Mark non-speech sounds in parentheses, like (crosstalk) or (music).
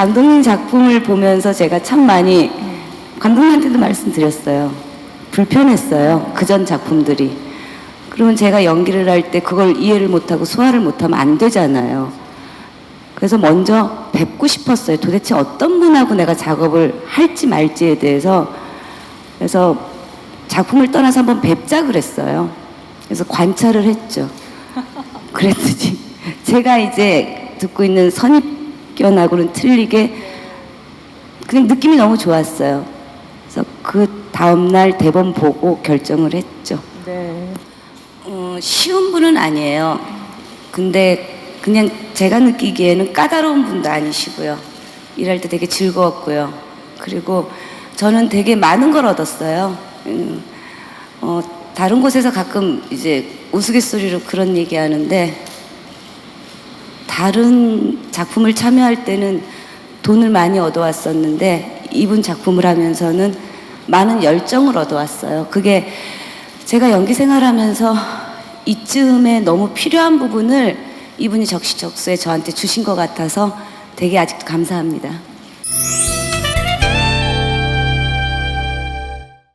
감독님 작품을 보면서 제가 참 많이 감독님한테도 말씀드렸어요. 불편했어요. 그 전 작품들이. 그러면 제가 연기를 할 때 그걸 이해를 못하고 소화를 못하면 안 되잖아요. 그래서 먼저 뵙고 싶었어요. 도대체 어떤 분하고 내가 작업을 할지 말지에 대해서. 그래서 작품을 떠나서 한번 뵙자 그랬어요. 그래서 관찰을 했죠. 그랬더니 (laughs) 제가 이제 듣고 있는 선입 견하고는 틀리게 그냥 느낌이 너무 좋았어요. 그래서 그 다음날 대본 보고 결정을 했죠. 네. 어, 쉬운 분은 아니에요. 근데 그냥 제가 느끼기에는 까다로운 분도 아니시고요. 일할 때 되게 즐거웠고요. 그리고 저는 되게 많은 걸 얻었어요. 음, 어, 다른 곳에서 가끔 이제 우스갯소리로 그런 얘기 하는데 다른 작품을 참여할 때는 돈을 많이 얻어왔었는데 이분 작품을 하면서는 많은 열정을 얻어왔어요. 그게 제가 연기 생활하면서 이쯤에 너무 필요한 부분을 이분이 적시적소에 저한테 주신 것 같아서 되게 아직도 감사합니다.